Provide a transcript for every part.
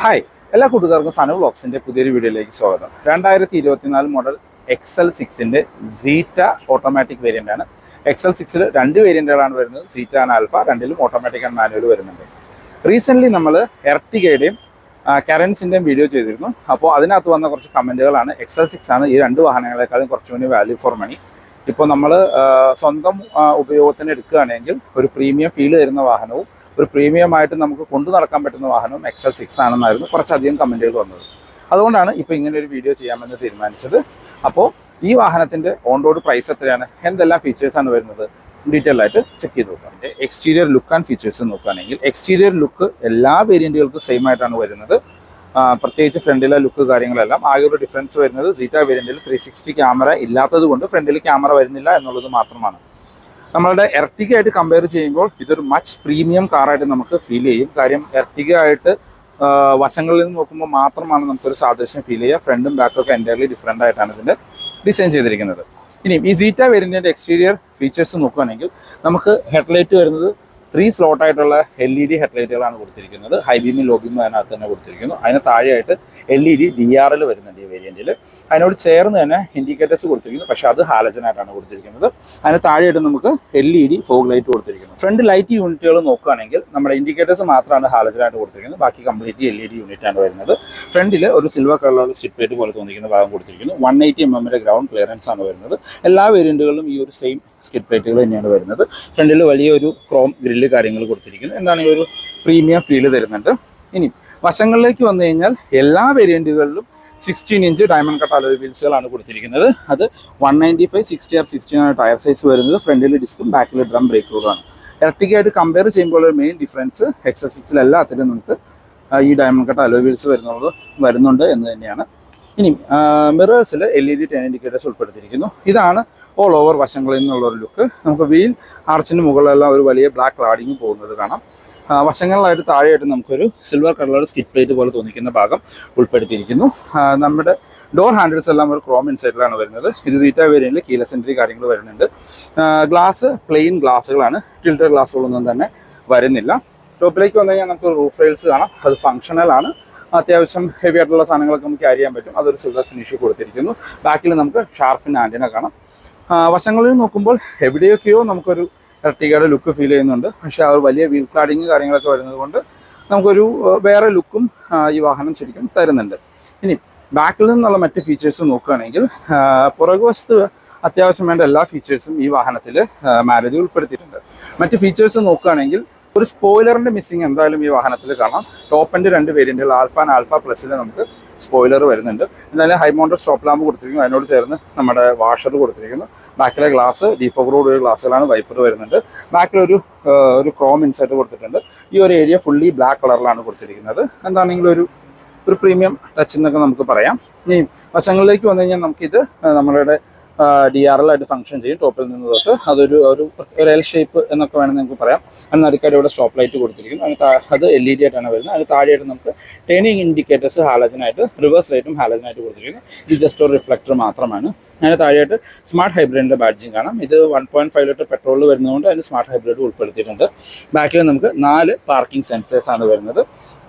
Hi എല്ലാ കൂട്ടുകാർക്കും സനു ബ്ലോക്സിന്റെ പുതിയൊരു വീഡിയോയിലേക്ക് സ്വാഗതം. രണ്ടായിരത്തി ഇരുപത്തിനാല് മോഡൽ എക്സൽ സിക്സിന്റെ സീറ്റ ഓട്ടോമാറ്റിക് വേരിയന്റ് ആണ്. എക്സൽ സിക്സിൽ രണ്ട് വേരിയന്റുകളാണ് വരുന്നത്. സീറ്റ ആൻഡ് ആൽഫ രണ്ടിലും ഓട്ടോമാറ്റിക് ആൻഡ് മാനുവൽ വരുന്നുണ്ട്. റീസെന്റ് നമ്മൾ എർട്ടിഗയുടെയും കരൻസിന്റെയും വീഡിയോ ചെയ്തിരുന്നു. അപ്പോൾ അതിനകത്ത് വന്ന കുറച്ച് കമന്റുകളാണ്. എക്സൽ സിക്സ് ആണ് ഈ രണ്ട് വാഹനങ്ങളെക്കാളും കുറച്ചുകൂടി വാല്യൂ ഫോർ മണി ഇപ്പോൾ നമ്മൾ സ്വന്തം ഉപയോഗത്തിന് എടുക്കുകയാണെങ്കിൽ ഒരു പ്രീമിയം ഫീൽ തരുന്ന വാഹനവും ഒരു പ്രീമിയം ആയിട്ട് നമുക്ക് കൊണ്ടു നടക്കാൻ പറ്റുന്ന വാഹനം എക്സൽ സിക്സ് ആണെന്നായിരുന്നു കുറച്ചധികം കമന്റുകൾ വന്നത്. അതുകൊണ്ടാണ് ഇപ്പോൾ ഇങ്ങനെ ഒരു വീഡിയോ ചെയ്യാമെന്ന് തീരുമാനിച്ചത്. അപ്പോൾ ഈ വാഹനത്തിന്റെ ഓൺ റോഡ് പ്രൈസ് എത്രയാണ്? എന്തെല്ലാം ഫീച്ചേഴ്സാണ് വരുന്നത്? ഡീറ്റെയിൽ ആയിട്ട് ചെക്ക് ചെയ്ത് നോക്കാം. അതിന്റെ എക്സ്റ്റീരിയർ ലുക്ക് ആൻഡ് ഫീച്ചേഴ്സ് നോക്കുകയാണെങ്കിൽ എക്സ്റ്റീരിയർ ലുക്ക് എല്ലാ വേരിയന്റുകൾക്കും സെയിം ആയിട്ടാണ് വരുന്നത്. പ്രത്യേകിച്ച് ഫ്രണ്ടിലെ ലുക്ക് കാര്യങ്ങളെല്ലാം ആകെ ഒരു ഡിഫറൻസ് വരുന്നത് സീറ്റ വേരിയന്റിൽ ത്രീ സിക്സ്റ്റി ക്യാമറ ഇല്ലാത്തത് കൊണ്ട് ഫ്രണ്ടിൽ ക്യാമറ വരുന്നില്ല എന്നുള്ളത് മാത്രമാണ്. നമ്മളുടെ എർട്ടിക ആയിട്ട് കമ്പയർ ചെയ്യുമ്പോൾ ഇതൊരു മച്ച് പ്രീമിയം കാറായിട്ട് നമുക്ക് ഫീൽ ചെയ്യും. കാര്യം എർട്ടിക ആയിട്ട് വശങ്ങളിൽ നിന്ന് നോക്കുമ്പോൾ മാത്രമാണ് നമുക്കൊരു സാദൃശ്യം ഫീൽ ചെയ്യുക. ഫ്രണ്ടും ബാക്കും ഒക്കെ എന്റയർലി ഡിഫറെന്റ് ആയിട്ടാണ് ഇതിന്റെ ഡിസൈൻ ചെയ്തിരിക്കുന്നത്. ഇനിയും ഈ സീറ്റ വേരിയന്റിന്റെ എക്സ്റ്റീരിയർ ഫീച്ചേഴ്സ് നോക്കുകയാണെങ്കിൽ നമുക്ക് ഹെഡ്ലൈറ്റ് വരുന്നത് ത്രീ സ്ലോട്ടായിട്ടുള്ള എൽ ഇ ഡി ഹെഡ്ലൈറ്റുകളാണ് കൊടുത്തിരിക്കുന്നത്. ഹൈ ബീമും അതിനകത്ത് തന്നെ കൊടുത്തിരിക്കുന്നു. അതിന് താഴെയായിട്ട് L E D D R L വരുന്നുണ്ട് ഈ വേരിയന്റിൽ അതിനോട് ചേർന്ന് തന്നെ ഇൻഡിക്കേറ്റേഴ്സ് കൊടുത്തിരിക്കുന്നു. പക്ഷേ അത് ഹാലജനായിട്ടാണ് കൊടുത്തിരിക്കുന്നത്. അതിന് താഴെയായിട്ട് നമുക്ക് L E D fog light കൊടുത്തിരിക്കുന്നു. ഫ്രണ്ട് ലൈറ്റ് യൂണിറ്റുകൾ നോക്കുകയാണെങ്കിൽ നമ്മുടെ ഇൻഡിക്കേറ്റേഴ്സ് മാത്രമാണ് ഹാലജനായിട്ട് കൊടുത്തിരിക്കുന്നത്. ബാക്കി കംപ്ലീറ്റ് എൽ ഇ ഡി യൂണിറ്റാണ് വരുന്നത്. ഫ്രണ്ടിൽ ഒരു സിൽവർ കളറുള്ള സ്റ്റിപ്പ് ലൈറ്റ് പോലെ തോന്നിക്കുന്ന ഭാഗം കൊടുത്തിരിക്കുന്നു. വൺ എയ്റ്റി എം എമ്മിന്റെ ഗ്രൗണ്ട് ക്ലിയറൻസ് ആണ് വരുന്നത്. എല്ലാ വേരിയന്റുകളിലും ഈ ഒരു സെയിം സ്കിറ്റ് പ്ലേറ്റുകൾ തന്നെയാണ് വരുന്നത്. ഫ്രണ്ടിൽ വലിയൊരു ക്രോം ഗ്രില്ല് കാര്യങ്ങൾ കൊടുത്തിരിക്കുന്നു. എന്താണ് ഒരു പ്രീമിയം ഫീൽ തരുന്നുണ്ട്. ഇനി വശങ്ങളിലേക്ക് വന്നു കഴിഞ്ഞാൽ എല്ലാ വേരിയന്റുകളിലും sixteen inch diamond cut alloy വീൽസുകളാണ് കൊടുത്തിരിക്കുന്നത്. അത് one ninety five sixty R sixteen ആണ് ടയർ സൈസ് വരുന്നത്. ഫ്രണ്ടിൽ ഡിസ്കും ബാക്കിൽ ഡ്രം ബ്രേക്കുകളാണ് ഇലക്ട്രിക്കായിട്ട് കമ്പയർ ചെയ്യുമ്പോൾ ഒരു മെയിൻ ഡിഫറൻസ് എക്സസ് സിക്സിൽ എല്ലാത്തിലും നമുക്ക് ഈ ഡയമണ്ട് കട്ട് വീൽസ് വരുന്നത് വരുന്നുണ്ട് എന്ന് തന്നെയാണ്. ഇനി മിറേഴ്സിൽ L E D turn indicators ഉൾപ്പെടുത്തിയിരിക്കുന്നു. ഇതാണ് ഓൾ ഓവർ വശങ്ങളിൽ നിന്നുള്ള ഒരു ലുക്ക് നമുക്ക് വീൽ ആർച്ചിന് മുകളിലെല്ലാം ഒരു വലിയ ബ്ലാക്ക് ലാഡിങ് പോകുന്നത് കാണാം. വശങ്ങളിലായിട്ട് താഴെയായിട്ട് നമുക്കൊരു സിൽവർ കളർ സ്കിറ്റ് പ്ലേറ്റ് പോലെ തോന്നിക്കുന്ന ഭാഗം ഉൾപ്പെടുത്തിയിരിക്കുന്നു. നമ്മുടെ ഡോർ ഹാൻഡിൽസ് എല്ലാം ഒരു ക്രോം ഇൻസൈഡിലാണ് വരുന്നത്. ഇത് സീറ്റ വേരിയന്റിൽ കീല എൻട്രി കാര്യങ്ങൾ വരുന്നുണ്ട്. ഗ്ലാസ് പ്ലെയിൻ ഗ്ലാസ്സുകളാണ് ടിൽറ്റർ ഗ്ലാസ്സുകളൊന്നും തന്നെ വരുന്നില്ല. ടോപ്പിലേക്ക് വന്നു കഴിഞ്ഞാൽ നമുക്ക് റൂഫ് റെയിൽസ് കാണാം. അത് ഫങ്ഷണൽ ആണ്. അത്യാവശ്യം ഹെവി ആയിട്ടുള്ള സാധനങ്ങളൊക്കെ നമുക്ക് ക്യാരി ചെയ്യാൻ പറ്റും. അതൊരു സിൽവർ ഫിനിഷ് കൊടുത്തിരിക്കുന്നു. ബാക്കിൽ നമുക്ക് ഷാർഫിൻ ആന്റിന കാണാം. വശങ്ങളിൽ നോക്കുമ്പോൾ എവിടെയൊക്കെയോ നമുക്കൊരു എർട്ടിഗയുടെ ലുക്ക് ഫീൽ ചെയ്യുന്നുണ്ട്. പക്ഷെ ആ ഒരു വലിയ വീൽ ക്ലാഡിങ് കാര്യങ്ങളൊക്കെ വരുന്നത് കൊണ്ട് നമുക്കൊരു വേറെ ലുക്കും ഈ വാഹനം ശരിക്കും തരുന്നുണ്ട്. ഇനി ബാക്കിൽ നിന്നുള്ള മറ്റ് ഫീച്ചേഴ്സ് നോക്കുകയാണെങ്കിൽ പുറകുവശത്ത് അത്യാവശ്യം വേണ്ട എല്ലാ ഫീച്ചേഴ്സും ഈ വാഹനത്തിൽ മാരുതി ഉൾപ്പെടുത്തിയിട്ടുണ്ട്. മറ്റ് ഫീച്ചേഴ്സ് നോക്കുകയാണെങ്കിൽ ഒരു സ്പോയിലറിന്റെ മിസ്സിങ് എന്തായാലും ഈ വാഹനത്തിൽ കാണാം. ടോപ്പ് എൻഡ് രണ്ട് വേരിയന്റുകൾ ആൽഫ ആൻഡ് ആൽഫ പ്ലസിൽ നമുക്ക് സ്പോയിലർ വരുന്നുണ്ട്. എന്തായാലും ഹൈ സ്റ്റോപ്പ് ലാമ്പ് കൊടുത്തിരിക്കുന്നു. അതിനോട് ചേർന്ന് നമ്മുടെ വാഷർ കൊടുത്തിരിക്കുന്നു. ബാക്കിലെ ഗ്ലാസ് ഡീഫോഗ്രോഡ് ഗ്ലാസ്സുകളാണ് വൈപ്പർ വരുന്നുണ്ട് ബാക്കിലൊരു ഒരു ക്രോം ഇൻസൈറ്റ് കൊടുത്തിട്ടുണ്ട്. ഈ ഒരു ഏരിയ ഫുള്ളി ബ്ലാക്ക് കളറിലാണ് കൊടുത്തിരിക്കുന്നത്. എന്താണെങ്കിലും ഒരു ഒരു പ്രീമിയം ടച്ച് എന്നൊക്കെ നമുക്ക് പറയാം. ഇനി വശങ്ങളിലേക്ക് വന്നു കഴിഞ്ഞാൽ നമുക്കിത് നമ്മളുടെ ഡി ആർ എൽ ആയിട്ട് ഫംഗ്ഷൻ ചെയ്യും. ടോപ്പിൽ നിന്ന് തൊട്ട് അതൊരു ഒരു ഒരു ഷേപ്പ് എന്നൊക്കെ വേണമെങ്കിൽ നമുക്ക് പറയാം. അതിന് നടുക്കായിട്ട് ഇവിടെ സ്റ്റോപ്പ് ലൈറ്റ് കൊടുത്തിരിക്കും അതിന് അത് എൽ ഇ ഡി ആയിട്ടാണ് വരുന്നത്. അതിന് താഴെയായിട്ട് നമുക്ക് ടേണിംഗ് ഇൻഡിക്കേറ്റേഴ്സ് ഹാലജനായിട്ട് റിവേഴ്സ് ലൈറ്റും ഹാലജനായിട്ട് കൊടുത്തിരിക്കുന്നു. ഇത് ജസ്റ്റ് ഒരു റിഫ്ലക്ടർ മാത്രമാണ്. അതിന് താഴെയായിട്ട് സ്മാർട്ട് ഹൈബ്രിഡിന്റെ ബാഡ്ജിങ് കാണാം. ഇത് one point five litre petrol വരുന്നതുകൊണ്ട് അതിന് സ്മാർട്ട് ഹൈബ്രിഡ് ഉൾപ്പെടുത്തിയിട്ടുണ്ട്. ബാക്കിൽ നമുക്ക് നാല് പാർക്കിംഗ് സെൻസേഴ്സ് ആണ് വരുന്നത്.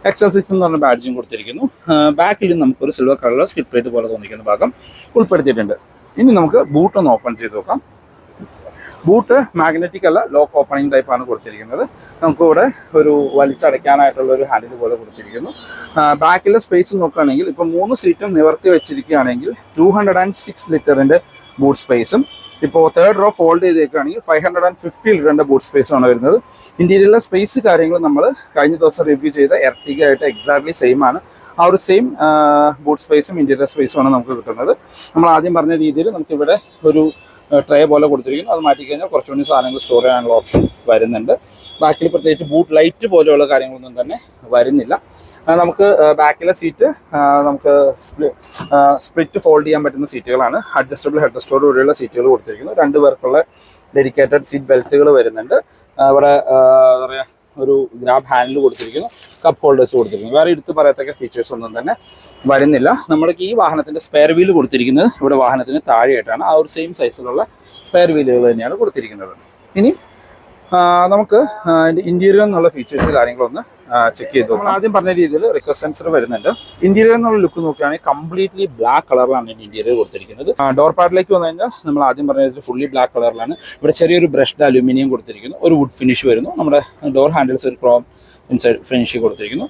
എക്സൽ സിക്സ് എന്ന് പറഞ്ഞ ബാഡ്ജിങ് കൊടുത്തിരിക്കുന്നു. ബാക്കിൽ നമുക്കൊരു സിൽവർ കളർ സ്കിപ്പ് പ്ലേറ്റ് പോലെ തോന്നിക്കുന്ന ഭാഗം ഉൾപ്പെടുത്തിയിട്ടുണ്ട്. ഇനി നമുക്ക് ബൂട്ട് ഒന്ന് ഓപ്പൺ ചെയ്ത് നോക്കാം. ബൂട്ട് മാഗ്നറ്റിക് അല്ല ലോക്ക് ഓപ്പണിംഗ് ടൈപ്പ് ആണ് കൊടുത്തിരിക്കുന്നത്. നമുക്കിവിടെ ഒരു വലിച്ചടയ്ക്കാനായിട്ടുള്ള ഒരു ഹാൻഡിൽ പോലെ കൊടുത്തിരിക്കുന്നു. ബാക്കിലെ സ്പേസ് നോക്കുകയാണെങ്കിൽ ഇപ്പം മൂന്ന് സീറ്റും നിവർത്തി വെച്ചിരിക്കുകയാണെങ്കിൽ ടു ഹൺഡ്രഡ് ആൻഡ് സിക്സ് ലിറ്ററിന്റെ ബൂട്ട് സ്പേസും ഇപ്പോൾ തേർഡ് റോ ഫോൾഡ് ചെയ്തേക്കുകയാണെങ്കിൽ ഫൈവ് ഹൺഡ്രഡ് ആൻഡ് ഫിഫ്റ്റി ലിറ്ററിന്റെ ബൂട്ട് സ്പേസ് ആണ് വരുന്നത്. ഇന്റീരിയറിലെ സ്പേസ് കാര്യങ്ങൾ നമ്മൾ കഴിഞ്ഞ ദിവസം റിവ്യൂ ചെയ്ത എർട്ടിക ആയിട്ട് എക്സാക്ട്ലി സെയിം ആണ്. ആ ഒരു സെയിം ബൂട്ട് സ്പേസും ഇന്റീരിയർ സ്പേസുമാണ് നമുക്ക് കിട്ടുന്നത്. നമ്മൾ ആദ്യം പറഞ്ഞ രീതിയിൽ നമുക്കിവിടെ ഒരു ട്രേ പോലെ കൊടുത്തിരിക്കുന്നു. അത് മാറ്റി കഴിഞ്ഞാൽ കുറച്ചുകൂടി സാധനങ്ങൾ സ്റ്റോർ ചെയ്യാനുള്ള ഓപ്ഷൻ വരുന്നുണ്ട്. ബാക്കിൽ പ്രത്യേകിച്ച് ബൂട്ട് ലൈറ്റ് പോലെയുള്ള കാര്യങ്ങളൊന്നും തന്നെ വരുന്നില്ല. നമുക്ക് ബാക്കിലെ സീറ്റ് നമുക്ക് സ്പ്ലിറ്റ് ഫോൾഡ് ചെയ്യാൻ പറ്റുന്ന സീറ്റുകളാണ് അഡ്ജസ്റ്റബിൾ ഹെഡ് സ്റ്റോർ കൂടിയുള്ള സീറ്റുകൾ കൊടുത്തിരിക്കുന്നു. രണ്ട് പേർക്കുള്ള ഡെഡിക്കേറ്റഡ് സീറ്റ് ബെൽറ്റുകൾ വരുന്നുണ്ട്. ഇവിടെ എന്താ പറയുക ഒരു ഗ്രാബ് ഹാൻഡിൽ കൊടുത്തിരിക്കുന്നു കപ്പ് ഹോൾഡേഴ്സ് കൊടുത്തിരിക്കുന്നു. വേറെ എടുത്ത് പറയത്തക്ക ഫീച്ചേഴ്സ് ഒന്നും തന്നെ വരുന്നില്ല. നമ്മൾക്ക് ഈ വാഹനത്തിന്റെ സ്പെയർ വീൽ കൊടുത്തിരിക്കുന്നത് ഇവിടെ വാഹനത്തിന് താഴെയായിട്ടാണ്. ആ ഒരു സെയിം സൈസിലുള്ള സ്പെയർ വീലുകൾ തന്നെയാണ് കൊടുത്തിരിക്കുന്നത്. ഇനി നമുക്ക് ഇന്റീരിയർ എന്നുള്ള ഫീച്ചേഴ്സ് കാര്യങ്ങളൊന്ന് ചെക്ക് ചെയ്തു നമ്മൾ ആദ്യം പറഞ്ഞ രീതിയിൽ റിക്വസ്റ്റ് സെൻസർ വരുന്നുണ്ട്. ഇന്റീരിയർ എന്നുള്ള ലുക്ക് നോക്കുകയാണെങ്കിൽ കംപ്ലീറ്റ്ലി ബ്ലാക്ക് കളറിലാണ് ഇന്റീരിയർ കൊടുത്തിരിക്കുന്നത്. ഡോർ പാർട്ടിലേക്ക് വന്നു കഴിഞ്ഞാൽ നമ്മൾ ആദ്യം പറഞ്ഞ രീതിയിൽ ഫുള്ളി ബ്ലാക്ക് കളറിലാണ് ഇവിടെ ചെറിയൊരു ബ്രഷ്ഡ് അലൂമിനിയം കൊടുത്തിരിക്കുന്നു. ഒരു വുഡ് ഫിനിഷ് വരുന്നു. നമ്മുടെ ഡോർ ഹാൻഡിൽസ് ഒരു ക്രോം ഇൻസൈഡ് ഫിനിഷ് കൊടുത്തിരിക്കുന്നു.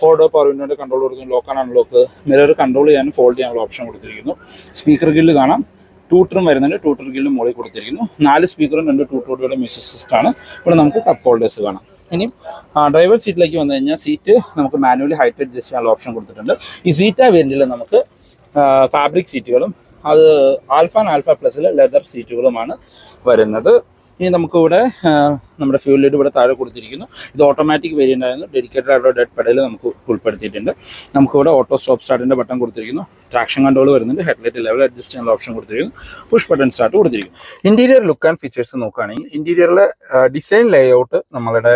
ഫോർ ഡോർ പവർ വിൻഡോയുടെ കൺട്രോൾ കൊടുക്കുന്നു. Lock and unlock mirror control ചെയ്യാനും ഫോൾഡ് ചെയ്യാനുള്ള ഓപ്ഷൻ കൊടുത്തിരിക്കുന്നു. സ്പീക്കർ ഗില്ല് കാണാം. ടൂട്ടറും വരുന്നുണ്ട്. ട്യൂട്ടർ ഗിൽഡ് മുകളിൽ കൊടുത്തിരിക്കുന്നു. നാല് സ്പീക്കറും രണ്ട് ട്യൂട്ടറുകളുടെ മ്യൂസിക് സിസ്റ്റം ആണ്. ഇവിടെ നമുക്ക് കപ്പ് ഹോൾഡേഴ്സ് കാണാം. ഇനി ഡ്രൈവർ സീറ്റിലേക്ക് വന്നു കഴിഞ്ഞാൽ സീറ്റ് നമുക്ക് മാനുവലി ഹൈറ്റ് അഡ്ജസ്റ്റ് ചെയ്യാനുള്ള ഓപ്ഷൻ കൊടുത്തിട്ടുണ്ട്. ഈ സീറ്റ വേരിയന്റിൽ നമുക്ക് ഫാബ്രിക് സീറ്റുകളും അത് ആൽഫ ആൻഡ് ആൽഫ പ്ലസിൽ ലെതർ സീറ്റുകളുമാണ് വരുന്നത്. ഇനി നമുക്കിവിടെ നമ്മുടെ ഫ്യൂൽ ലൈറ്റ് ഇവിടെ താഴെ കൊടുത്തിരിക്കുന്നു. ഇത് ഓട്ടോമാറ്റിക് വേരിയന്റ് ആയിരുന്നു. ഡെഡിക്കേറ്റഡ് ആയിട്ടുള്ള ഡെഡ് പെഡൽ നമുക്ക് ഉൾപ്പെടുത്തിയിട്ടുണ്ട്. നമുക്കിവിടെ ഓട്ടോ സ്റ്റോപ്പ് സ്റ്റാർട്ടിന്റെ ബട്ടൺ കൊടുത്തിരിക്കുന്നു. ട്രാക്ഷൻ കൺട്രോൾ വരുന്നുണ്ട്. ഹെഡ്ലൈറ്റ് ലെവൽ അഡ്ജസ്റ്റ് ചെയ്യാനുള്ള ഓപ്ഷൻ കൊടുത്തിരിക്കുന്നു. പുഷ് ബട്ടൺ സ്റ്റാർട്ട് കൊടുത്തിരിക്കുന്നു. ഇന്റീരിയർ ലുക്ക് ആൻഡ് ഫീച്ചേഴ്സ് നോക്കുകയാണെങ്കിൽ ഇന്റീരിയറിലെ ഡിസൈൻ ലേഔട്ട് നമ്മളുടെ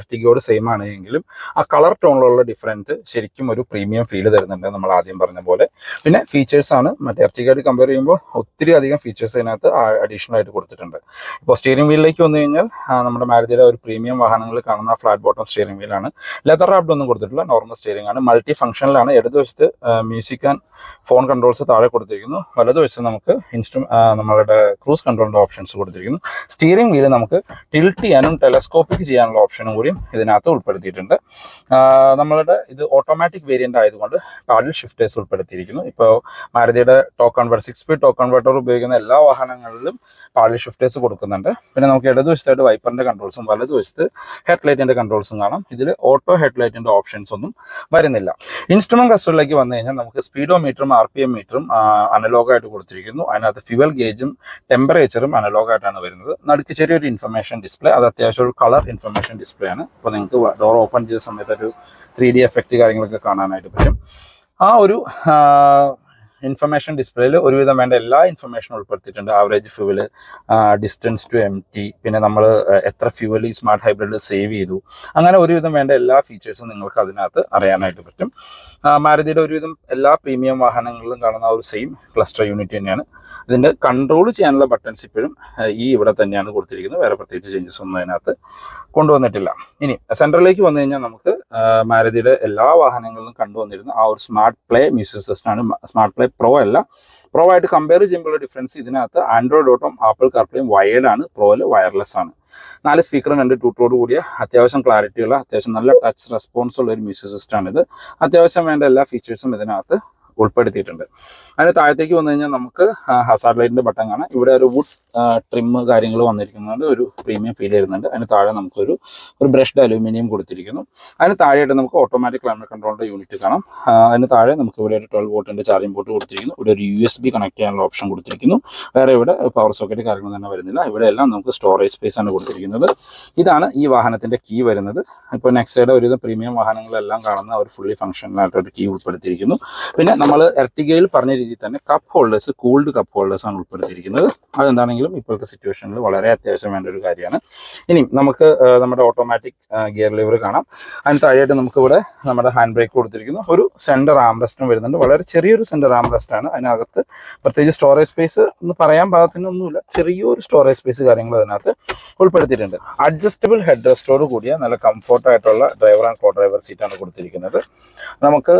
എർട്ടിഗയോട് സെയിം ആണെങ്കിലും ആ കളർ ടോണിലുള്ള ഡിഫറന്റ് ശരിക്കും ഒരു പ്രീമിയം ഫീൽ തരുന്നുണ്ട് നമ്മൾ ആദ്യം പറഞ്ഞ പോലെ. പിന്നെ ഫീച്ചേഴ്സാണ് ആണ്. മറ്റേ എർട്ടിഗയോട് കമ്പയർ ചെയ്യുമ്പോൾ ഒത്തിരി അധികം ഫീച്ചേഴ്സ് അതിനകത്ത് അഡീഷണൽ ആയിട്ട് കൊടുത്തിട്ടുണ്ട്. ഇപ്പോൾ സ്റ്റിയറിംഗ് വീലിലേക്ക് വന്നു കഴിഞ്ഞാൽ നമ്മുടെ മാരുതിയുടെ ഒരു പ്രീമിയം വാഹനങ്ങളിൽ കാണുന്ന ഫ്ലാറ്റ് ബോട്ടം സ്റ്റിയറിംഗ് വീലാണ് ലെതർ റാബ്ഡ് ഒന്നും കൊടുത്തിട്ടില്ല നോർമൽ സ്റ്റിയറിംഗ് ആണ്. മൾട്ടി ഫംഗ്ഷനിലാണ് ഇടതുവശത്ത് മ്യൂസിക് ആൻഡ് ഫോൺ കൺട്രോൾസ് താഴെ കൊടുത്തിരിക്കുന്നു. വലതുവശത്ത് നമുക്ക് ഇൻസ്ട്രു നമ്മളുടെ ക്രൂസ് കൺട്രോളിന്റെ ഓപ്ഷൻസ് കൊടുത്തിരിക്കുന്നു. സ്റ്റിയറിംഗ് വീൽ നമുക്ക് ടിൽറ്റ് ചെയ്യാനും ടെലസ്കോപ്പിക് ചെയ്യാനുള്ള ഓപ്ഷനും കൂടിയും ഇതിനകത്ത് ഉൾപ്പെടുത്തിയിട്ടുണ്ട്. നമ്മളുടെ ഇത് ഓട്ടോമാറ്റിക് വേരിയന്റ് ആയതുകൊണ്ട് പാഡിൽ ഷിഫ്റ്റേഴ്സ് ഉൾപ്പെടുത്തിയിരിക്കുന്നു. ഇപ്പോൾ മാരുതിയുടെ torque converter six speed torque converter ഉപയോഗിക്കുന്ന എല്ലാ വാഹനങ്ങളിലും പാഡിൽ ഷിഫ്റ്റേഴ്സ് കൊടുക്കുന്നുണ്ട്. പിന്നെ നമുക്ക് ഇടതുവശത്തായിട്ട് വൈപ്പറിന്റെ കൺട്രോൾസും വലതുവശത്ത് ഹെഡ് ലൈറ്റിന്റെ കൺട്രോൾസും കാണാം. ഇതിൽ ഓട്ടോ ഹെഡ് ലൈറ്റിന്റെ ഓപ്ഷൻസ് ഒന്നും വരുന്നില്ല. ഇൻസ്ട്രുമെന്റ് ക്ലസ്റ്ററിലേക്ക് വന്നു കഴിഞ്ഞാൽ നമുക്ക് സ്പീഡോ മീറ്ററും ആർ പി എം മീറ്ററും അനലോഗായിട്ട് കൊടുത്തിരിക്കുന്നു. അതിനകത്ത് ഫ്യുവൽ ഗേജും ടെമ്പറേച്ചറും അനലോഗായിട്ടാണ് വരുന്നത്. നടുക്ക് ചെറിയൊരു ഇൻഫർമേഷൻ ഡിസ്പ്ലേ അത് അത്യാവശ്യം ഒരു കളർ ഇൻഫർമേഷൻ ഡിസ്പ്ലേ ആണ്. അപ്പോൾ നിങ്ങൾക്ക് ഡോർ ഓപ്പൺ ചെയ്ത സമയത്ത് ഒരു ത്രീ ഡി എഫക്റ്റ് കാര്യങ്ങളൊക്കെ കാണാനായിട്ട് പറ്റും. ആ ഒരു ഇൻഫർമേഷൻ ഡിസ്പ്ലേയിൽ ഒരുവിധം വേണ്ട എല്ലാ ഇൻഫർമേഷനും ഉൾപ്പെടുത്തിയിട്ടുണ്ട്. Average fuel distance to empty പിന്നെ നമ്മൾ എത്ര ഫ്യൂവൽ ഈ സ്മാർട്ട് ഹൈബ്രിഡിൽ സേവ് ചെയ്തു. അങ്ങനെ ഒരുവിധം വേണ്ട എല്ലാ ഫീച്ചേഴ്സും നിങ്ങൾക്ക് അതിനകത്ത് അറിയാനായിട്ട് പറ്റും. മാരുതിയുടെ ഒരുവിധം എല്ലാ പ്രീമിയം വാഹനങ്ങളിലും കാണുന്ന ഒരു സെയിം ക്ലസ്റ്റർ യൂണിറ്റ് തന്നെയാണ്. ഇതിന്റെ കൺട്രോൾ ചെയ്യാനുള്ള ബട്ടൺസ് ഇപ്പോഴും ഈ ഇവിടെ തന്നെയാണ് കൊടുത്തിരിക്കുന്നത്. വേറെ പ്രത്യേകിച്ച് ചേഞ്ചസ് ഒന്നും അതിനകത്ത് കൊണ്ടുവന്നിട്ടില്ല. ഇനി സെൻട്രലിലേക്ക് വന്നു കഴിഞ്ഞാൽ നമുക്ക് മാരുതിയുടെ എല്ലാ വാഹനങ്ങളിലും കണ്ടുവന്നിരുന്ന ആ ഒരു സ്മാർട്ട് പ്ലേ മ്യൂസിക് സിസ്റ്റമാണ് സ്മാർട്ട് പ്ലേ പ്രോ അല്ല. പ്രോ ആയിട്ട് കമ്പയർ ചെയ്യുമ്പോഴുള്ള ഡിഫറൻസ് ഇതിനകത്ത് ആൻഡ്രോയിഡ് ഓട്ടോ ആപ്പിൾ കാർപ്ലേയും ആണ്. പ്രോയിൽ വയർലെസ് ആണ്. നാല് സ്പീക്കറും രണ്ട് ടൂട്ടോട് കൂടിയ അത്യാവശ്യം ക്ലാരിറ്റിയുള്ള അത്യാവശ്യം നല്ല ടച്ച് റെസ്പോൺസ് ഉള്ള ഒരു മ്യൂസിക് ഇത്. അത്യാവശ്യം വേണ്ട എല്ലാ ഫീച്ചേഴ്സും ഇതിനകത്ത് ഉൾപ്പെടുത്തിയിട്ടുണ്ട്. അതിന് താഴത്തേക്ക് വന്നു കഴിഞ്ഞാൽ നമുക്ക് ഹസാർഡ് ലൈറ്റിന്റെ ബട്ടൺ കാണാം. ഇവിടെ ഒരു വുഡ് ട്രിം കാര്യങ്ങൾ വന്നിരിക്കുന്നുണ്ട്. ഒരു പ്രീമിയം ഫീൽ ചെയ്യുന്നുണ്ട് അതിന് താഴെ നമുക്കൊരു ഒരു ബ്രഷ്ഡ് അലൂമിനിയം കൊടുത്തിരിക്കുന്നു. അതിന് താഴെയായിട്ട് നമുക്ക് ഓട്ടോമാറ്റിക് ക്ലൈമറ്റ് കൺട്രോളിന്റെ യൂണിറ്റ് കാണാം. അതിന് താഴെ നമുക്ക് ഇവിടെ ഒരു ട്വൽവ് വോട്ടിന്റെ ചാർജിംഗ് പോർട്ട് കൊടുത്തിരിക്കുന്നു. ഇവിടെ ഒരു യു എസ് ബി കണക്ട് ചെയ്യാനുള്ള ഓപ്ഷൻ കൊടുത്തിരിക്കുന്നു. വേറെ ഇവിടെ പവർ സോക്കറ്റ് കാര്യങ്ങൾ തന്നെ വരുന്നില്ല. ഇവിടെ എല്ലാം നമുക്ക് സ്റ്റോറേജ് സ്പേസ് ആണ് കൊടുത്തിരിക്കുന്നത്. ഇതാണ് ഈ വാഹനത്തിന്റെ കീ വരുന്നത്. ഇപ്പോൾ നെക്സയുടെ ഒരുവിധം പ്രീമിയം വാഹനങ്ങളെല്ലാം കാണുന്ന ഒരു ഫുള്ളി ഫംഗ്ഷനായിട്ട് ഒരു കീ ഉൾപ്പെടുത്തിയിരിക്കുന്നു. പിന്നെ നമ്മൾ എർട്ടിഗയിൽ പറഞ്ഞ രീതിയിൽ തന്നെ കപ്പ് ഹോൾഡേഴ്സ് കൂൾഡ് കപ്പ് ഹോൾഡേഴ്സാണ് ഉൾപ്പെടുത്തിയിരിക്കുന്നത്. അതെന്താണെങ്കിലും ഇപ്പോഴത്തെ സിറ്റുവേഷനിൽ വളരെ അത്യാവശ്യം വേണ്ട ഒരു കാര്യമാണ്. ഇനി നമുക്ക് നമ്മുടെ ഓട്ടോമാറ്റിക് ഗിയർ ലിവർ കാണാം. അതിന് താഴെയായിട്ട് നമുക്കിവിടെ നമ്മുടെ ഹാൻഡ് ബ്രേക്ക് കൊടുത്തിരിക്കുന്നു. ഒരു സെന്റർ ആംറെസ്റ്റും വരുന്നുണ്ട്. വളരെ ചെറിയൊരു സെന്റർ ആംറെസ്റ്റ് ആണ്. അതിനകത്ത് പ്രത്യേകിച്ച് സ്റ്റോറേജ് സ്പേസ് എന്ന് പറയാൻ പാകത്തിനൊന്നുമില്ല. ചെറിയൊരു സ്റ്റോറേജ് സ്പേസ് കാര്യങ്ങൾ അതിനകത്ത് ഉൾപ്പെടുത്തിയിട്ടുണ്ട്. അഡ്ജസ്റ്റബിൾ ഹെഡ് റെസ്റ്റോട് കൂടിയ നല്ല കംഫോർട്ടായിട്ടുള്ള ഡ്രൈവർ ആൻഡ് കോ ഡ്രൈവർ സീറ്റാണ് കൊടുത്തിരിക്കുന്നത്. നമുക്ക്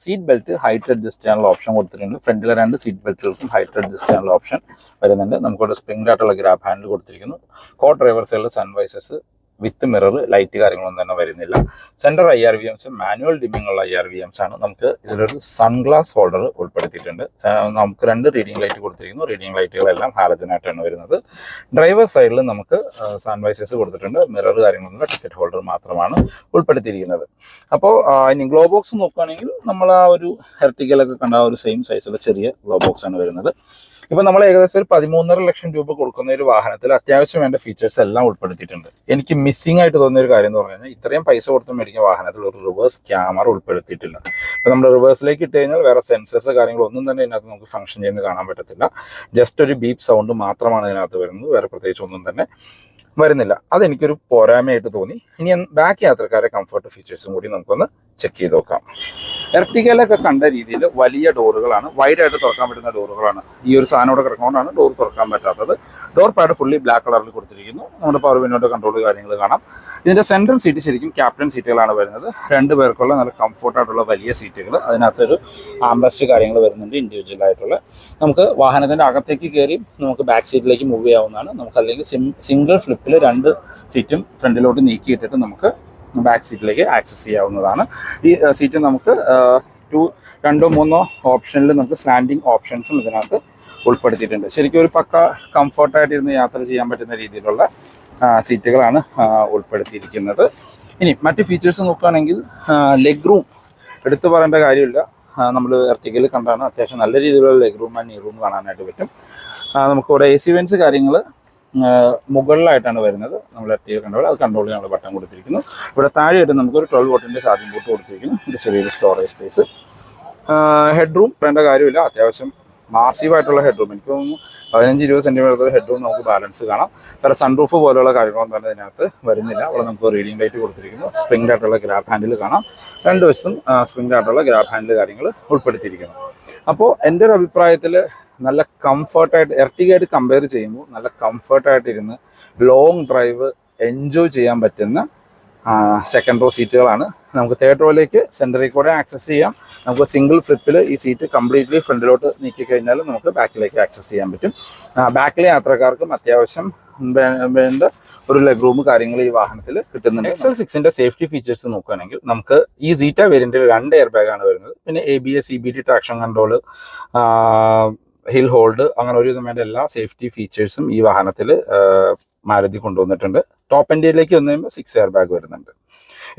സീറ്റ് ബെൽറ്റ് ഹൈറ്റ് അഡ്ജസ്റ്റ് ചെയ്യാനുള്ള ഓപ്ഷൻ കൊടുത്തിട്ടുണ്ട്. ഫ്രണ്ടിലെ രണ്ട് സീറ്റ് ബെൽറ്റുകൾക്കും ഹൈറ്റ് അഡ്ജസ്റ്റ് ചെയ്യാനുള്ള ഓപ്ഷൻ വരുന്നുണ്ട്. നമുക്കിവിടെ സ്പ്രിംഗ് ആയിട്ടുള്ള ഗ്രാബ് ഹാൻഡിൽ കൊടുത്തിരിക്കുന്നു. കോ ഡ്രൈവർ സൈഡിൽ sun visors with mirror light കാര്യങ്ങളൊന്നും തന്നെ വരുന്നില്ല. Centre I R V Ms manual ഡിമ്മിങ്ങുള്ള I R V Ms ആണ്. നമുക്ക് ഇതിലൊരു സൺഗ്ലാസ് ഹോൾഡർ ഉൾപ്പെടുത്തിയിട്ടുണ്ട്. നമുക്ക് രണ്ട് റീഡിംഗ് ലൈറ്റ് കൊടുത്തിരിക്കുന്നു. റീഡിംഗ് ലൈറ്റുകളെല്ലാം ഹാലജനായിട്ടാണ് വരുന്നത്. ഡ്രൈവർ സൈഡിൽ നമുക്ക് സൺവൈസസ് കൊടുത്തിട്ടുണ്ട്. മിറർ കാര്യങ്ങളൊന്നും ടിക്കറ്റ് ഹോൾഡർ മാത്രമാണ് ഉൾപ്പെടുത്തിയിരിക്കുന്നത്. അപ്പോൾ ഇനി ഗ്ലോ ബോക്സ് നോക്കുകയാണെങ്കിൽ നമ്മൾ ആ ഒരു ഹെർട്ടിക്കലൊക്കെ കണ്ട ആ ഒരു സെയിം സൈസുള്ള ചെറിയ ഗ്ലോ ബോക്സ് ആണ് വരുന്നത്. ഇപ്പൊ നമ്മൾ ഏകദേശം ഒരു പതിമൂന്നര ലക്ഷം രൂപ കൊടുക്കുന്ന ഒരു വാഹനത്തിൽ അത്യാവശ്യം വേണ്ട ഫീച്ചേഴ്സ് എല്ലാം ഉൾപ്പെടുത്തിയിട്ടുണ്ട്. എനിക്ക് മിസ്സിംഗ് ആയിട്ട് തോന്നിയ ഒരു കാര്യം എന്ന് പറഞ്ഞാൽ ഇത്രയും പൈസ കൊടുത്ത് മേടിക്കുന്ന വാഹനത്തിൽ ഒരു റിവേഴ്സ് ക്യാമറ ഉൾപ്പെടുത്തിയിട്ടില്ല. ഇപ്പൊ നമ്മൾ റിവേഴ്സിലേക്ക് ഇട്ട് കഴിഞ്ഞാൽ വേറെ സെൻസേഴ്സ് കാര്യങ്ങളൊന്നും തന്നെ ഇതിനകത്ത് നമുക്ക് ഫംഗ്ഷൻ ചെയ്യുന്നത് കാണാൻ പറ്റത്തില്ല. ജസ്റ്റ് ഒരു ബീപ് സൗണ്ട് മാത്രമാണ് ഇതിനകത്ത് വരുന്നത്. വേറെ പ്രത്യേകിച്ച് ഒന്നും തന്നെ. വരുന്നില്ല. അതെനിക്കൊരു പോരായ്മയായിട്ട് തോന്നി. ഇനി ബാക്ക് യാത്രക്കാരെ കംഫർട്ട് ഫീച്ചേഴ്സും കൂടി നമുക്കൊന്ന് ചെക്ക് ചെയ്ത് നോക്കാം. എർട്ടിക്കയിലൊക്കെ കണ്ട രീതിയിൽ വലിയ ഡോറുകളാണ് വൈഡായിട്ട് തുറക്കാൻ പറ്റുന്ന ഡോറുകളാണ് ഈ ഒരു സാധനം ഇവിടെ കിടക്കുന്നതുകൊണ്ടാണ് ഡോർ തുറക്കാൻ പറ്റാത്തത്. ഡോർ പാഡ് ഫുള്ളി ബ്ലാക്ക് കളറിൽ കൊടുത്തിരിക്കുന്നു. നമ്മുടെ പവർ വിൻഡോയുടെ കൺട്രോൾ കാര്യങ്ങൾ കാണാം. ഇതിന്റെ സെൻട്രൽ സീറ്റ് ശരിക്കും ക്യാപ്റ്റൻ സീറ്റുകളാണ് വരുന്നത്. രണ്ട് പേർക്കുള്ള നല്ല കംഫർട്ടായിട്ടുള്ള വലിയ സീറ്റുകൾ അതിനകത്തൊരു ആംബസ്റ്റ് കാര്യങ്ങൾ വരുന്നുണ്ട് ഇൻഡിവിജ്വൽ ആയിട്ടുള്ള. നമുക്ക് വാഹനത്തിന്റെ അകത്തേക്ക് കയറി നമുക്ക് ബാക്ക് സീറ്റിലേക്ക് മൂവ് ചെയ്യാവുന്നതാണ്. നമുക്ക് അല്ലെങ്കിൽ സിംഗിൾ ഫ്ലിപ്പിൽ രണ്ട് സീറ്റും ഫ്രണ്ടിലോട്ട് നീക്കിയിട്ടിട്ട് നമുക്ക് ബാക്ക് സീറ്റിലേക്ക് ആക്സസ് ചെയ്യാവുന്നതാണ്. ഈ സീറ്റ് നമുക്ക് ടു രണ്ടോ മൂന്നോ ഓപ്ഷനിൽ നമുക്ക് സ്ലാൻഡിങ് ഓപ്ഷൻസും ഇതിനകത്ത് ഉൾപ്പെടുത്തിയിട്ടുണ്ട്. ശരിക്കും ഒരു പക്ക കംഫർട്ടായിട്ട് ഇരുന്ന് യാത്ര ചെയ്യാൻ പറ്റുന്ന രീതിയിലുള്ള സീറ്റുകളാണ് ഉൾപ്പെടുത്തിയിരിക്കുന്നത്. ഇനി മറ്റ് ഫീച്ചേഴ്സ് നോക്കുകയാണെങ്കിൽ ലെഗ് റൂം എടുത്തു പറയേണ്ട കാര്യമില്ല. നമ്മൾ എർട്ടിക്കൽ കണ്ടാണ് അത്യാവശ്യം നല്ല രീതിയിലുള്ള leg room and knee room കാണാനായിട്ട് പറ്റും. നമുക്ക് നമുക്കിവിടെ എ സി വെൻസ് കാര്യങ്ങൾ മുകളിലായിട്ടാണ് വരുന്നത്. നമ്മൾ എർട്ടിക്കൽ കണ്ടപ്പോൾ അത് കൺട്രോൾ ചെയ്യാനുള്ള ബട്ടൺ കൊടുത്തിരിക്കുന്നു. ഇവിടെ താഴെയായിട്ട് നമുക്കൊരു ട്വൽവ് വോട്ടിന്റെ പോർട്ട് കൊടുത്തിരിക്കുന്നു. ഇത് ചെറിയൊരു സ്റ്റോറേജ് സ്പേസ് ഹെഡ് റൂം വേണ്ട കാര്യമില്ല. അത്യാവശ്യം മാസീവായിട്ടുള്ള ഹെഡ് റൂം എനിക്ക് തോന്നുന്നു പതിനഞ്ച് ഇരുപത് സെന്റിമീറ്റർ ഹെഡ് റൂം നമുക്ക് ബാലൻസ് കാണാം. വേറെ സൺറൂഫ് പോലെയുള്ള കാര്യങ്ങളൊന്നും തന്നെ ഇതിനകത്ത് വരുന്നില്ല. അവിടെ നമുക്ക് റീഡിംഗ് ലൈറ്റ് കൊടുത്തിരിക്കുന്നു. സ്പ്രിംഗ് ആയിട്ടുള്ള ഗ്രാബ് ഹാൻഡിൽ കാണാം. രണ്ട് വശത്തും സ്പ്രിംഗ് ആയിട്ടുള്ള ഗ്രാബ് ഹാൻഡിൽ കാര്യങ്ങൾ ഉൾപ്പെടുത്തിയിരിക്കുന്നു. അപ്പോൾ എന്റെ ഒരു അഭിപ്രായത്തിൽ നല്ല കംഫർട്ടായിട്ട് എർട്ടിഗായിട്ട് കമ്പയർ ചെയ്യുമ്പോൾ നല്ല കംഫർട്ടായിട്ടിരുന്ന് ലോങ് ഡ്രൈവ് എൻജോയ് ചെയ്യാൻ പറ്റുന്ന സെക്കൻഡ് റോ സീറ്റുകളാണ് നമുക്ക് തേർഡ് റോയിലേക്ക് സെന്ററിൽ കൂടെ ആക്സസ് ചെയ്യാം. നമുക്ക് സിംഗിൾ ഫ്ലിപ്പിൽ ഈ സീറ്റ് കംപ്ലീറ്റ്ലി ഫ്രണ്ടിലോട്ട് നീക്കി കഴിഞ്ഞാൽ നമുക്ക് ബാക്കിലേക്ക് ആക്സസ് ചെയ്യാൻ പറ്റും. ബാക്കിലെ യാത്രക്കാർക്കും അത്യാവശ്യം വേണ്ട ഒരു ലെഗ് റൂം കാര്യങ്ങൾ ഈ വാഹനത്തിൽ കിട്ടുന്നുണ്ട്. എക്സൽ സിക്സിന്റെ സേഫ്റ്റി ഫീച്ചേഴ്സ് നോക്കുകയാണെങ്കിൽ നമുക്ക് ഈ സീറ്റ വേരിയന്റിൽ രണ്ട് എയർ ബാഗാണ് വരുന്നത്. പിന്നെ A B S E B D traction control hill hold അങ്ങനെ ഒരു വേണ്ട. എല്ലാ സേഫ്റ്റി ഫീച്ചേഴ്സും ഈ വാഹനത്തിൽ മാരുതി കൊണ്ടുവന്നിട്ടുണ്ട്. ടോപ്പ് എൻഡിയിലേക്ക് വന്നു കഴിയുമ്പോൾ സിക്സ് എയർ ബാഗ് വരുന്നുണ്ട്.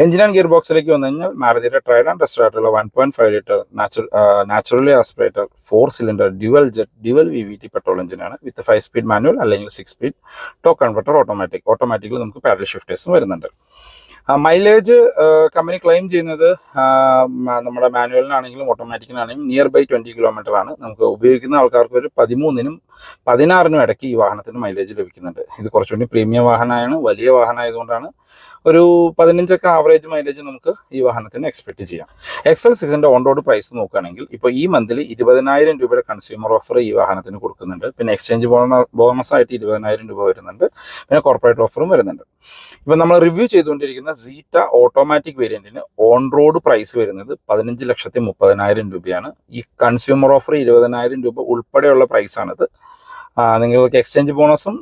എഞ്ചിൻ ആൻഡ് ഗിയർ ബോക്സിലേക്ക് വന്നു കഴിഞ്ഞാൽ മാരുതിയുടെ ട്രയൽ ആൻഡ് ടെസ്റ്റ് ആയിട്ടുള്ള one point five litre natural naturally aspirator four cylinder dual jet dual V V T petrol എഞ്ചിനാണ് വിത്ത് ഫൈവ് സ്പീഡ് മാനുവൽ അല്ലെങ്കിൽ six speed torque converter automatic automatically നമുക്ക് paddle ഷിഫ്റ്റേഴ്സും വരുന്നുണ്ട്. മൈലേജ് കമ്പനി ക്ലെയിം ചെയ്യുന്നത് നമ്മുടെ മാനുവലിനാണെങ്കിലും ഓട്ടോമാറ്റിക്കിനാണെങ്കിലും നിയർ ബൈ ട്വന്റി കിലോമീറ്റർ ആണ്. നമുക്ക് ഉപയോഗിക്കുന്ന ആൾക്കാർക്ക് ഒരു പതിമൂന്നിനും പതിനാറിനും ഇടയ്ക്ക് ഈ വാഹനത്തിന് മൈലേജ് ലഭിക്കുന്നുണ്ട്. ഇത് കുറച്ചുകൂടി പ്രീമിയം വാഹനമാണ് വലിയ വാഹനം ആയതുകൊണ്ടാണ് ഒരു പതിനഞ്ചൊക്കെ ആവറേജ് മൈലേജ് നമുക്ക് ഈ വാഹനത്തിന് എക്സ്പെക്ട് ചെയ്യാം. എക്സൽ സിക്സിന്റെ ഓൺ റോഡ് പ്രൈസ് നോക്കുകയാണെങ്കിൽ ഇപ്പോൾ ഈ മന്തിൽ ഇരുപതിനായിരം രൂപയുടെ കൺസ്യൂമർ ഓഫർ ഈ വാഹനത്തിന് കൊടുക്കുന്നുണ്ട്. പിന്നെ എക്സ്ചേഞ്ച് ബോണസ് ആയിട്ട് ഇരുപതിനായിരം രൂപ വരുന്നുണ്ട്. പിന്നെ കോർപ്പറേറ്റ് ഓഫറും വരുന്നുണ്ട്. ഇപ്പം നമ്മൾ റിവ്യൂ ചെയ്തുകൊണ്ടിരിക്കുന്ന സീറ്റ ഓട്ടോമാറ്റിക് വേരിയന്റിന് ഓൺ റോഡ് പ്രൈസ് വരുന്നത് പതിനഞ്ച് ലക്ഷത്തി മുപ്പതിനായിരം രൂപയാണ്. ഈ കൺസ്യൂമർ ഓഫർ ഇരുപതിനായിരം രൂപ ഉൾപ്പെടെയുള്ള പ്രൈസാണിത് നിങ്ങൾക്ക് എക്സ്ചേഞ്ച് ബോണസും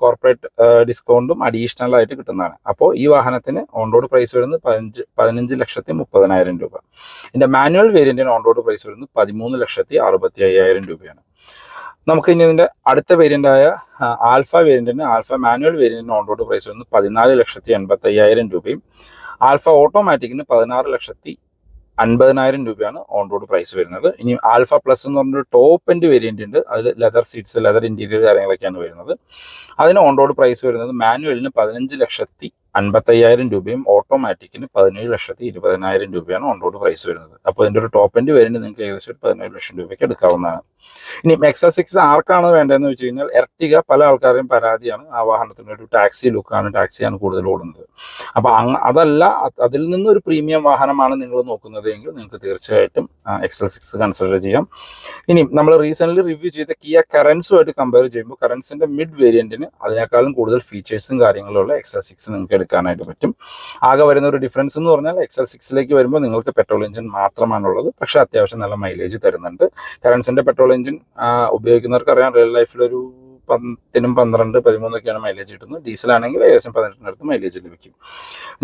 കോർപ്പറേറ്റ് ഡിസ്കൗണ്ടും അഡീഷണൽ ആയിട്ട് കിട്ടുന്നതാണ്. അപ്പോൾ ഈ വാഹനത്തിന് ഓൺ റോഡ് പ്രൈസ് വരുന്നത് പതിനഞ്ച് പതിനഞ്ച് ലക്ഷത്തി മുപ്പതിനായിരം രൂപ. ഇതിന്റെ മാനുവൽ വേരിയന്റിന് ഓൺ റോഡ് പ്രൈസ് വരുന്നത് പതിമൂന്ന് ലക്ഷത്തി അറുപത്തി അയ്യായിരം രൂപയാണ്. നമുക്ക് ഇനി ഇതിന്റെ അടുത്ത വേരിയന്റ് ആയ ആൽഫ വേരിയന്റിന് ആൽഫ മാനുവൽ വേരിയന്റിന് ഓൺ റോഡ് പ്രൈസ് വരുന്നത് പതിനാല് ലക്ഷത്തി എൺപത്തി അയ്യായിരം രൂപയും ആൽഫ ഓട്ടോമാറ്റിക്കിന് പതിനാറ് ലക്ഷത്തി അൻപതിനായിരം രൂപയാണ് ഓൺ റോഡ് പ്രൈസ് വരുന്നത്. ഇനി ആൽഫ പ്ലസ് എന്ന് പറഞ്ഞൊരു ടോപ്പ് എൻഡ് വേരിയന്റ് ഉണ്ട്. അതിൽ ലെതർ സീറ്റ്സ് ലെതർ ഇന്റീരിയർ കാര്യങ്ങളൊക്കെയാണ് വരുന്നത്. അതിന് ഓൺ റോഡ് പ്രൈസ് വരുന്നത് മാനുവലിന് പതിനഞ്ച് ലക്ഷത്തി അൻപത്തയ്യായിരം രൂപയും ഓട്ടോമാറ്റിക്കിന് പതിനേഴ് ലക്ഷത്തി ഇരുപതിനായിരം രൂപയാണ് ഓൺ റോഡ് പ്രൈസ് വരുന്നത്. അപ്പോൾ ഇതിന്റെ ഒരു ടോപ്പ് എൻഡ് വേരിയന്റ് നിങ്ങൾക്ക് ഏകദേശം ഒരു പതിനേഴ് ലക്ഷം രൂപയ്ക്ക് എടുക്കാവുന്നതാണ്. ഇനി എക്സൽ സിക്സ് ആർക്കാണ് വേണ്ടതെന്ന് വെച്ച് കഴിഞ്ഞാൽ എർട്ടിക പല ആൾക്കാരെയും പരാതിയാണ്. ആ വാഹനത്തിന് ഒരു ടാക്സി ലുക്കാണ് ടാക്സിയാണ് കൂടുതൽ ഓടുന്നത്. അപ്പോൾ അതല്ല അതിൽ നിന്ന് ഒരു പ്രീമിയം വാഹനമാണ് നിങ്ങൾ നോക്കുന്നത് എങ്കിൽ നിങ്ങൾക്ക് തീർച്ചയായിട്ടും എക്സൽ സിക്സ് കൺസിഡർ ചെയ്യാം. ഇനി നമ്മൾ റീസെന്റ് റിവ്യൂ ചെയ്ത കിയ കറൻസുമായിട്ട് കമ്പയർ ചെയ്യുമ്പോൾ കറൻസിന്റെ മിഡ് വേരിയന്റിന് അതിനേക്കാളും കൂടുതൽ ഫീച്ചേഴ്സും കാര്യങ്ങളുള്ള എക്സൽ സിക്സ് നിങ്ങൾക്ക് എടുക്കാനായിട്ട് പറ്റും. ആകെ വരുന്ന ഒരു ഡിഫറൻസ് എന്ന് പറഞ്ഞാൽ എക്സൽ സിക്സിലേക്ക് വരുമ്പോൾ നിങ്ങൾക്ക് പെട്രോൾ എഞ്ചിൻ മാത്രമാണുള്ളത്. പക്ഷേ അത്യാവശ്യം നല്ല മൈലേജ് തരുന്നുണ്ട്. കറൻസിന്റെ പെട്രോൾ എഞ്ചിൻ ഉപയോഗിക്കുന്നവർക്ക് അറിയാം റിയൽ ലൈഫിൽ ഒരു പത്തിനും പന്ത്രണ്ട് പതിമൂന്നൊക്കെയാണ് മൈലേജ് കിട്ടുന്നത്. ഡീസലാണെങ്കിൽ ഏകദേശം പതിനെട്ടിനടുത്ത് മൈലേജ് ലഭിക്കും.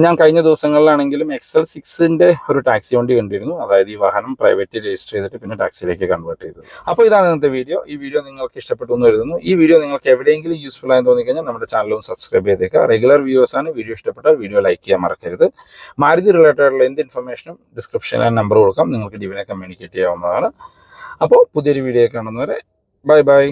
ഞാൻ കഴിഞ്ഞ ദിവസങ്ങളിലാണെങ്കിലും എക്സൽ സിക്സിന്റെ ഒരു ടാക്സി വണ്ടി കണ്ടിരുന്നു. അതായത് ഈ വാഹനം പ്രൈവറ്റ് രജിസ്റ്റർ ചെയ്തിട്ട് പിന്നെ ടാക്സിയിലേക്ക് കൺവേർട്ട് ചെയ്തു അപ്പോൾ ഇതാണ് ഇന്നത്തെ വീഡിയോ ഈ വീഡിയോ നിങ്ങൾക്ക് ഇഷ്ടപ്പെട്ടു എന്ന് കരുതുന്നു. ഈ വീഡിയോ നിങ്ങൾക്ക് എവിടെയെങ്കിലും യൂസ്ഫുൾ ആയെന്ന് തോന്നിക്കഴിഞ്ഞാൽ നമ്മുടെ ചാനലും സബ്സ്ക്രൈബ് ചെയ്തേക്കുക. റെഗുലർ വ്യൂവേഴ്സ് ആണ്. വീഡിയോ ഇഷ്ടപ്പെട്ടാൽ വീഡിയോ ലൈക്ക് ചെയ്യാൻ മറക്കരുത്. മാരുതി റിലേറ്റഡ് ആയിട്ടുള്ള എന്ത് ഇൻഫർമേഷനും ഡിസ്ക്രിപ്ഷനിൽ നമ്പർ കൊടുക്കാം. നിങ്ങൾക്ക് ഡിവിനെ കമ്മ്യൂണിക്കേറ്റ് ചെയ്യാവുന്നതാണ്. അപ്പോൾ പുതിയൊരു വീഡിയോ കാണുന്നവരെ ബൈ ബൈ.